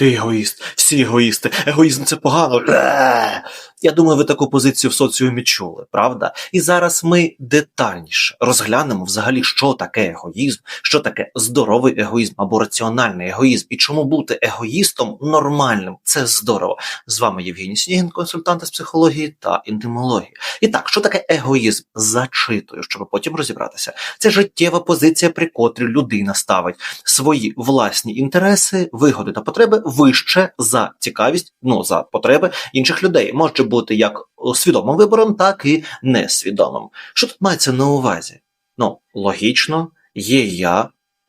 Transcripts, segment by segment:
Ти егоїст, всі егоїсти, егоїзм це погано. Я думаю, ви таку позицію в соціумі чули, правда? І зараз ми детальніше розглянемо взагалі, що таке егоїзм, що таке здоровий егоїзм або раціональний егоїзм, і чому бути егоїстом нормальним це здорово. З вами Євгеній Снігін, консультант з психології та інтимології. І так, що таке егоїзм? Зачитую, щоб потім розібратися. Це життєва позиція, при котрій людина ставить свої власні інтереси, вигоди та потреби вище за цікавість, ну за потреби інших людей. Може бути як свідомим вибором, так і несвідомим. Що тут мається на увазі? Ну, логічно, є я,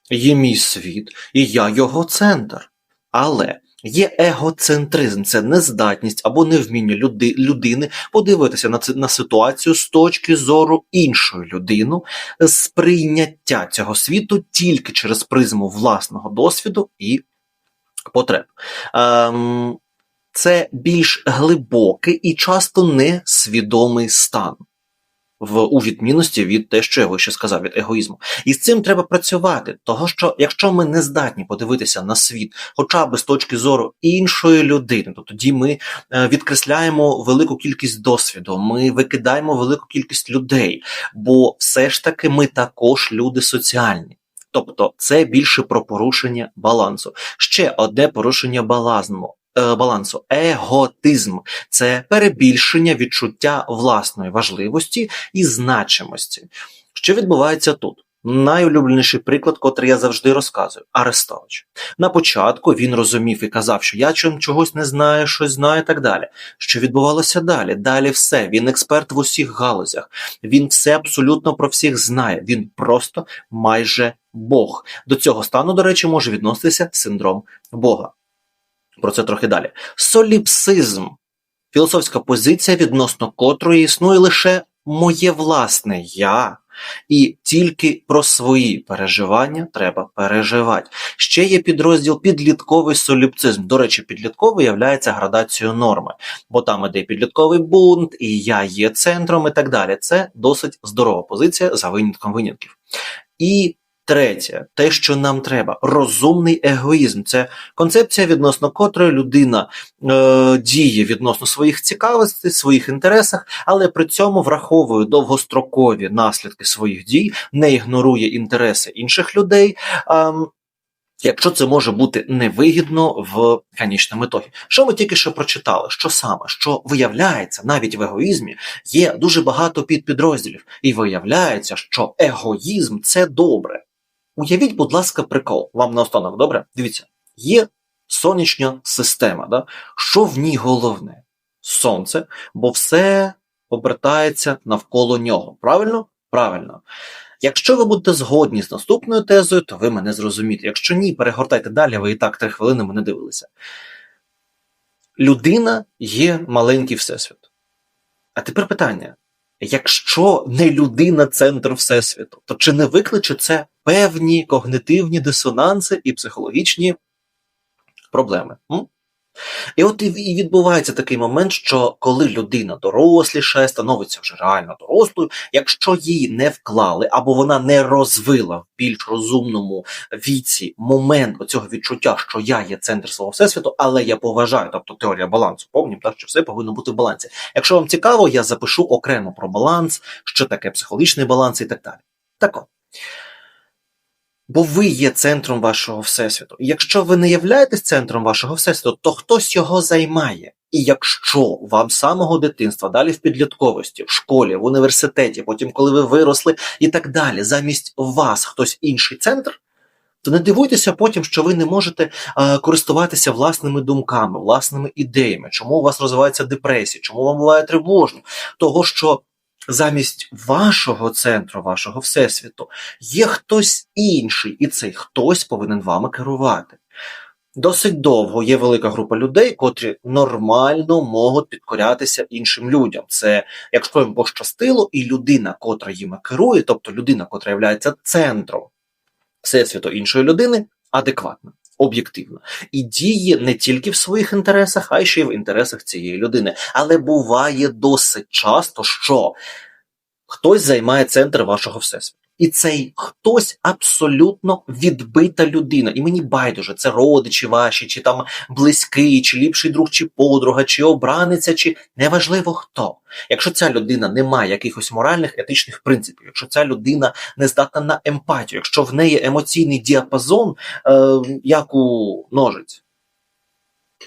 є мій світ, і я його центр. Але є егоцентризм, це нездатність або невміння люди, людини подивитися на на ситуацію з точки зору іншої людини, сприйняття цього світу тільки через призму власного досвіду і потреб. Ем, це більш глибокий і часто несвідомий стан. В у відмінності від те, що я вище сказав, від егоїзму. І з цим треба працювати, того що якщо ми не здатні подивитися на світ, хоча б з точки зору іншої людини, то тоді ми е, відкресляємо велику кількість досвіду, ми викидаємо велику кількість людей, бо все ж таки ми також люди соціальні. Тобто це більше про порушення балансу. Ще одне порушення балансу. Балансу еготизм це перебільшення відчуття власної важливості і значимості. Що відбувається тут? Найулюбленіший приклад, котрий я завжди розказую, Арестович. На початку він розумів і казав, що я чогось не знаю, щось знаю і так далі. Що відбувалося далі? Далі все. Він експерт в усіх галузях, він все абсолютно про всіх знає. Він просто майже Бог. До цього стану, до речі, може відноситися синдром Бога. Про це трохи далі. Соліпсизм філософська позиція, відносно котрої існує лише моє власне я. І тільки про свої переживання треба переживати. Ще є підрозділ підлітковий соліпцизм. До речі, підлітковий являється градацією норми, бо там іде підлітковий бунт, і я є центром, і так далі. Це досить здорова позиція за винятком винятків. І Третє, те, що нам треба, розумний егоїзм. Це концепція, відносно котрої людина е, діє відносно своїх цікавостей, своїх інтересах, але при цьому враховує довгострокові наслідки своїх дій, не ігнорує інтереси інших людей. Е, Якщо це може бути невигідно в конічному ітогі. Що ми тільки що прочитали? Що саме? Що виявляється, навіть в егоїзмі є дуже багато підпідрозділів, і виявляється, що егоїзм це добре. Уявіть, будь ласка, прикол. Вам наостанок, добре? Дивіться, є сонячна система. Да? Що в ній головне? Сонце, бо все обертається навколо нього. Правильно? Правильно. Якщо ви будете згодні з наступною тезою, то ви мене зрозумієте. Якщо ні, перегортайте далі, ви і так три хвилини мене дивилися. Людина є маленький всесвіт. А тепер питання: якщо не людина центр Всесвіту, то чи не викличе це певні когнитивні дисонанси і психологічні проблеми? М? І от і відбувається такий момент, що коли людина доросліша, становиться вже реально дорослою, якщо її не вклали або вона не розвила в більш розумному віці момент цього відчуття, що я є центр свого всесвіту, але я поважаю, тобто теорія балансу, повнім, так що все повинно бути в балансі. Якщо вам цікаво, я запишу окремо про баланс, що таке психологічний баланс і так далі. Так от. Бо ви є центром вашого всесвіту. І якщо ви не являєтесь центром вашого всесвіту, то хтось його займає. І якщо вам з самого дитинства, далі в підлітковості, в школі, в університеті, потім, коли ви виросли і так далі, замість вас хтось інший центр, то не дивуйтеся потім, що ви не можете а, користуватися власними думками, власними ідеями, чому у вас розвивається депресія, чому вам буває тривожно, того що замість вашого центру, вашого всесвіту, є хтось інший, і цей хтось повинен вами керувати. Досить довго є велика група людей, котрі нормально можуть підкорятися іншим людям. Це якщо їм пощастило, і людина, котра їм керує, тобто людина, котра є центром всесвіту іншої людини, адекватна об'єктивно і діє не тільки в своїх інтересах, а й ще й в інтересах цієї людини. Але буває досить часто, що хтось займає центр вашого всесвіту. І цей хтось абсолютно відбита людина. І мені байдуже, це родичі ваші, чи там близький, чи ліпший друг, чи подруга, чи обраниця, чи неважливо хто. Якщо ця людина не має якихось моральних, етичних принципів, якщо ця людина не здатна на емпатію, якщо в неї емоційний діапазон, е, як у ножиць,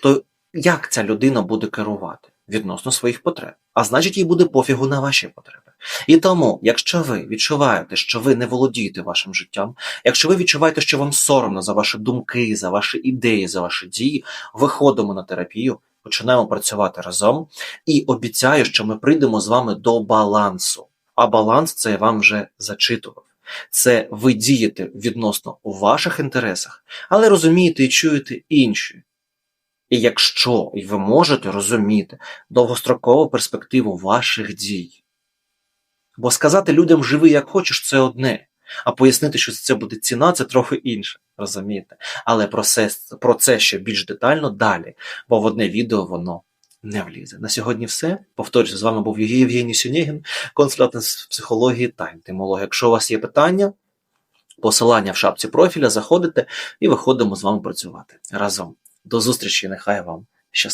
то як ця людина буде керувати відносно своїх потреб? А значить, їй буде пофігу на ваші потреби. І тому, якщо ви відчуваєте, що ви не володієте вашим життям, якщо ви відчуваєте, що вам соромно за ваші думки, за ваші ідеї, за ваші дії, виходимо на терапію, починаємо працювати разом і обіцяю, що ми прийдемо з вами до балансу. А баланс це я вам вже зачитував. Це ви дієте відносно у ваших інтересах, але розумієте і чуєте інші. І якщо ви можете розуміти довгострокову перспективу ваших дій, бо сказати людям живи як хочеш це одне, а пояснити, що це буде ціна, це трохи інше. Розумієте? Але про це, про це ще більш детально далі, бо в одне відео воно не влізе. На сьогодні все. Повторюся, з вами був Євгеній Сюнєгін, консультант з психології та інтимології. Якщо у вас є питання, посилання в шапці профіля, заходите і виходимо з вами працювати разом. До зустрічі, нехай вам щастить.